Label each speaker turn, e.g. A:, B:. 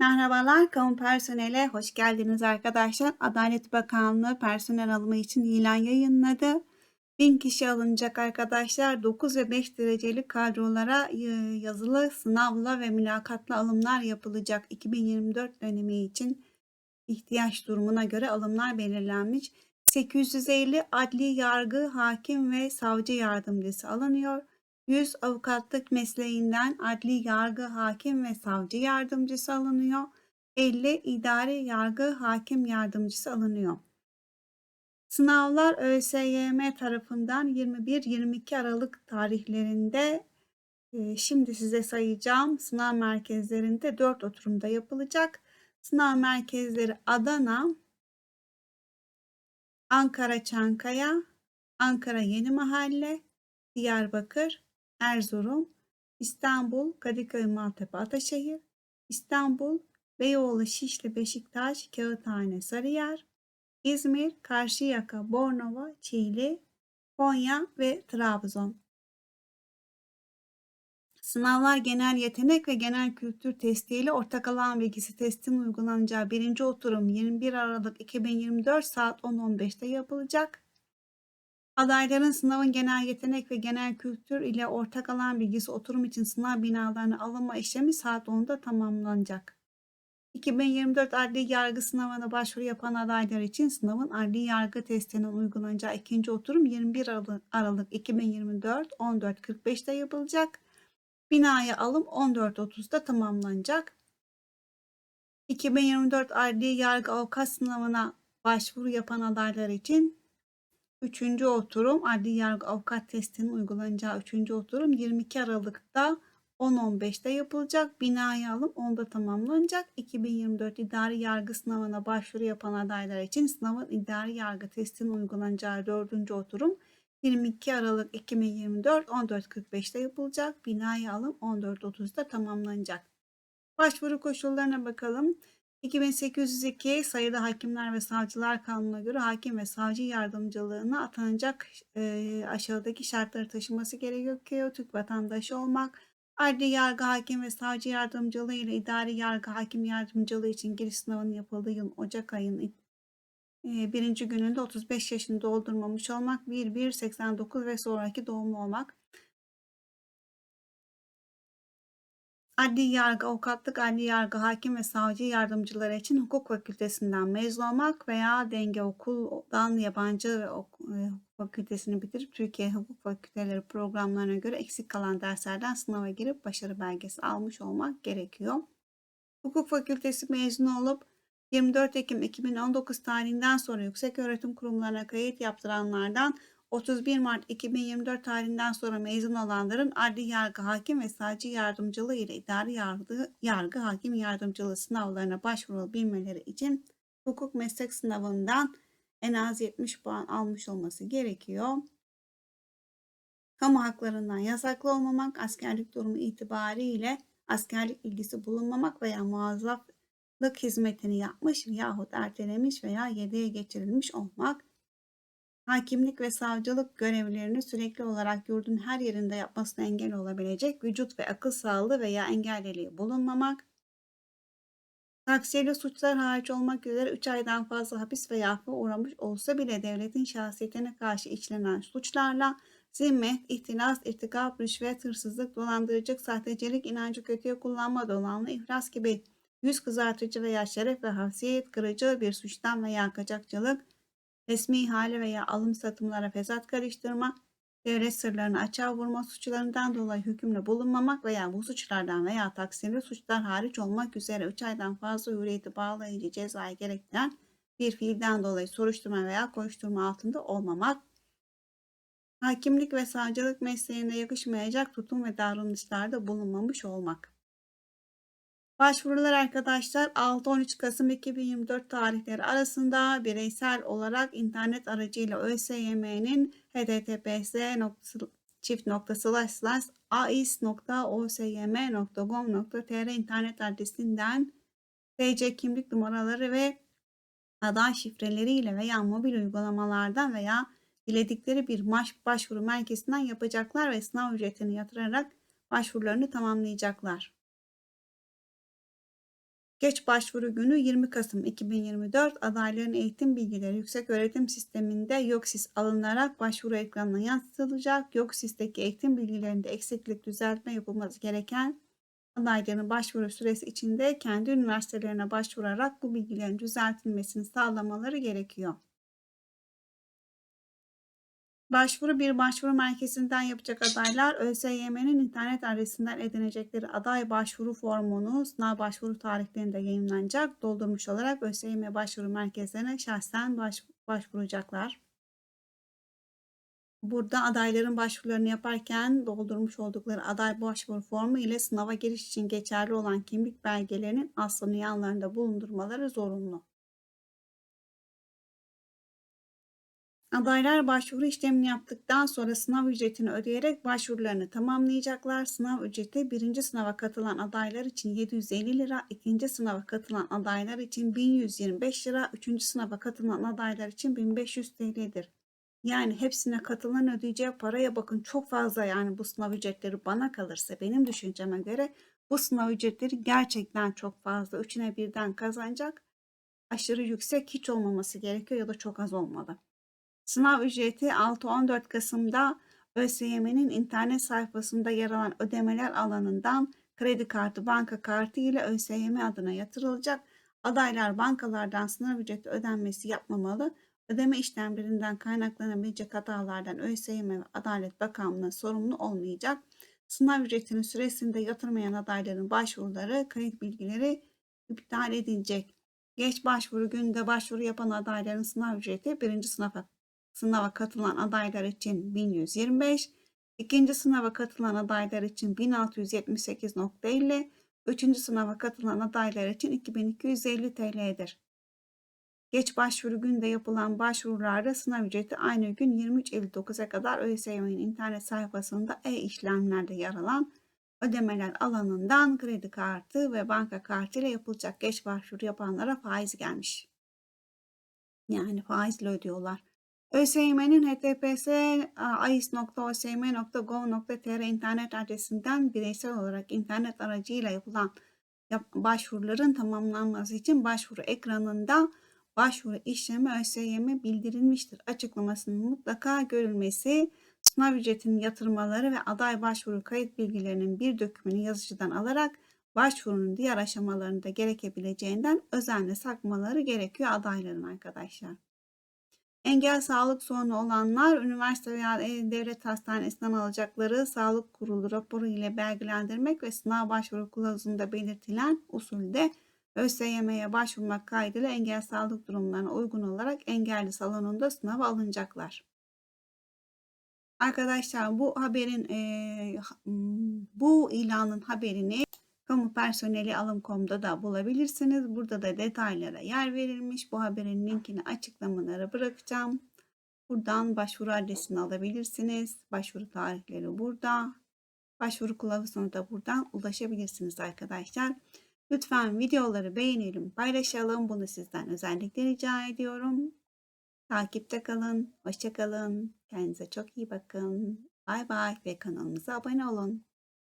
A: Merhabalar, kamu personele hoş geldiniz arkadaşlar. Adalet Bakanlığı personel alımı için ilan yayınladı. 1000 kişi alınacak arkadaşlar. 9 ve 5 dereceli kadrolara y- yazılı sınavla ve mülakatla alımlar yapılacak. 2024 dönemi için ihtiyaç durumuna göre alımlar belirlenmiş. 850 adli yargı, hakim ve savcı yardımcısı alınıyor. 100 avukatlık mesleğinden adli yargı, hakim ve savcı yardımcısı alınıyor. 50 idari yargı, hakim yardımcısı alınıyor. Sınavlar ÖSYM tarafından 21-22 Aralık tarihlerinde e, şimdi size sayacağım sınav merkezlerinde 4 oturumda yapılacak. Sınav merkezleri Adana, Ankara Çankaya, Ankara Yeni Mahalle, Diyarbakır, Erzurum, İstanbul, Kadıköy, Maltepe, Ataşehir, İstanbul, Beyoğlu, Şişli, Beşiktaş, Kağıthane, Sarıyer, İzmir, Karşıyaka, Bornova, Çiğli, Konya ve Trabzon. Sınavlar genel yetenek ve genel kültür testiyle ortak alan bilgisi testin uygulanacağı birinci oturum 21 Aralık 2024 saat 10.15'te yapılacak. Adayların sınavın genel yetenek ve genel kültür ile ortak alan bilgisi oturum için sınav binalarına alınma işlemi saat 10'da tamamlanacak. 2024 adli yargı sınavına başvuru yapan adaylar için sınavın adli yargı testinin uygulanacağı ikinci oturum 21 Aralık- Aralık 2024 14.45'te yapılacak. Binaya alım 14.30'da tamamlanacak. 2024 adli yargı avukat sınavına başvuru yapan adaylar için Üçüncü oturum adli yargı avukat testinin uygulanacağı üçüncü oturum 22 Aralık'ta 10.15'te yapılacak. Binaya alım 10'da tamamlanacak. 2024 idari yargı sınavına başvuru yapan adaylar için sınavın idari yargı testinin uygulanacağı dördüncü oturum 22 Aralık 2024 14.45'te yapılacak. Binaya alım 14.30'da tamamlanacak. Başvuru koşullarına bakalım. 2802 sayıda hakimler ve savcılar kanununa göre hakim ve savcı yardımcılığına atanacak e, aşağıdaki şartları taşıması gerekiyor. Türk vatandaşı olmak, adli yargı hakim ve savcı yardımcılığı ile idari yargı hakim yardımcılığı için giriş sınavının yapıldığı yıl Ocak ayının e, birinci gününde 35 yaşını doldurmamış olmak, 1-1-89 ve sonraki doğumlu olmak. Adli yargı, avukatlık, adli yargı, hakim ve savcı yardımcıları için hukuk fakültesinden mezun olmak veya denge okuldan yabancı ok- e, hukuk fakültesini bitirip Türkiye Hukuk Fakülteleri programlarına göre eksik kalan derslerden sınava girip başarı belgesi almış olmak gerekiyor. Hukuk fakültesi mezunu olup 24 Ekim 2019 tarihinden sonra yüksek öğretim kurumlarına kayıt yaptıranlardan 31 Mart 2024 tarihinden sonra mezun olanların adli yargı hakim ve savcı yardımcılığı ile idari yargı, yargı hakim yardımcılığı sınavlarına başvurabilmeleri için hukuk meslek sınavından en az 70 puan almış olması gerekiyor. Kamu haklarından yasaklı olmamak, askerlik durumu itibariyle askerlik ilgisi bulunmamak veya muazzaflık hizmetini yapmış yahut ertelemiş veya yedeğe geçirilmiş olmak, hakimlik ve savcılık görevlerini sürekli olarak yurdun her yerinde yapmasına engel olabilecek vücut ve akıl sağlığı veya engelliliği bulunmamak, taksiyeli suçlar hariç olmak üzere 3 aydan fazla hapis veya affa uğramış olsa bile devletin şahsiyetine karşı işlenen suçlarla zimmet, ihtilas, irtikap, rüşvet, hırsızlık, dolandırıcılık, sahtecilik, inancı kötüye kullanma, dolanma, iflas gibi yüz kızartıcı veya şeref ve haysiyet kırıcı bir suçtan veya kaçakçılık, resmi ihale veya alım satımlara fesat karıştırma, devlet sırlarını açığa vurma suçlarından dolayı hükümle bulunmamak veya bu suçlardan veya taksirli suçlar hariç olmak üzere 3 aydan fazla hürriyeti bağlayıcı cezayı gerektiren bir fiilden dolayı soruşturma veya koşturma altında olmamak, hakimlik ve savcılık mesleğine yakışmayacak tutum ve davranışlarda bulunmamış olmak. Başvurular arkadaşlar 6-13 Kasım 2024 tarihleri arasında bireysel olarak internet aracıyla ÖSYM'nin https çift nokta slash slash ais.osym.gov.tr internet adresinden TC kimlik numaraları ve aday şifreleriyle veya mobil uygulamalardan veya diledikleri bir başvuru merkezinden yapacaklar ve sınav ücretini yatırarak başvurularını tamamlayacaklar. Geç başvuru günü 20 Kasım 2024 adayların eğitim bilgileri yüksek öğretim sisteminde YOKSİS alınarak başvuru ekranına yansıtılacak. YOKSİS'teki eğitim bilgilerinde eksiklik düzeltme yapılması gereken adayların başvuru süresi içinde kendi üniversitelerine başvurarak bu bilgilerin düzeltilmesini sağlamaları gerekiyor. Başvuru bir başvuru merkezinden yapacak adaylar ÖSYM'nin internet adresinden edinecekleri aday başvuru formunu sınav başvuru tarihlerinde yayınlanacak. Doldurmuş olarak ÖSYM başvuru merkezlerine şahsen baş, başvuracaklar. Burada adayların başvurularını yaparken doldurmuş oldukları aday başvuru formu ile sınava giriş için geçerli olan kimlik belgelerinin aslını yanlarında bulundurmaları zorunlu. Adaylar başvuru işlemini yaptıktan sonra sınav ücretini ödeyerek başvurularını tamamlayacaklar. Sınav ücreti birinci sınava katılan adaylar için 750 lira, ikinci sınava katılan adaylar için 1125 lira, üçüncü sınava katılan adaylar için 1500 TL'dir. Yani hepsine katılan ödeyeceği paraya bakın çok fazla yani bu sınav ücretleri bana kalırsa benim düşünceme göre bu sınav ücretleri gerçekten çok fazla. Üçüne birden kazanacak. Aşırı yüksek hiç olmaması gerekiyor ya da çok az olmalı. Sınav ücreti 6-14 Kasım'da ÖSYM'nin internet sayfasında yer alan ödemeler alanından kredi kartı, banka kartı ile ÖSYM adına yatırılacak. Adaylar bankalardan sınav ücreti ödenmesi yapmamalı. Ödeme işlemlerinden kaynaklanabilecek hatalardan ÖSYM ve Adalet Bakanlığı sorumlu olmayacak. Sınav ücretinin süresinde yatırmayan adayların başvuruları, kayıt bilgileri iptal edilecek. Geç başvuru gününde başvuru yapan adayların sınav ücreti birinci sınıfa sınava katılan adaylar için 1125, ikinci sınava katılan adaylar için 1678.50, üçüncü sınava katılan adaylar için 2250 TL'dir. Geç başvuru günde yapılan başvurularda sınav ücreti aynı gün 23.59'a kadar ÖSYM'nin internet sayfasında e-işlemlerde yer alan ödemeler alanından kredi kartı ve banka kartı ile yapılacak geç başvuru yapanlara faiz gelmiş. Yani faizle ödüyorlar. ÖSYM'nin HTTPS ais.osym.gov.tr internet adresinden bireysel olarak internet aracıyla yapılan başvuruların tamamlanması için başvuru ekranında başvuru işlemi ÖSYM bildirilmiştir açıklamasının mutlaka görülmesi, sınav ücretinin yatırmaları ve aday başvuru kayıt bilgilerinin bir dökümünü yazıcıdan alarak başvurunun diğer aşamalarında gerekebileceğinden özenle sakmaları gerekiyor adayların arkadaşlar. Engel sağlık sorunu olanlar üniversite veya devlet hastanesinden alacakları sağlık kurulu raporu ile belgelendirmek ve sınav başvuru kılavuzunda belirtilen usulde ÖSYM'ye başvurmak kaydıyla engel sağlık durumlarına uygun olarak engelli salonunda sınava alınacaklar. Arkadaşlar bu haberin e, bu ilanın haberini kamu personeli alım.com'da da bulabilirsiniz. Burada da detaylara yer verilmiş. Bu haberin linkini açıklamalara bırakacağım. Buradan başvuru adresini alabilirsiniz. Başvuru tarihleri burada. Başvuru kılavuzuna da buradan ulaşabilirsiniz arkadaşlar. Lütfen videoları beğenelim, paylaşalım. Bunu sizden özellikle rica ediyorum. Takipte kalın, hoşça kalın. Kendinize çok iyi bakın. Bay bay ve kanalımıza abone olun.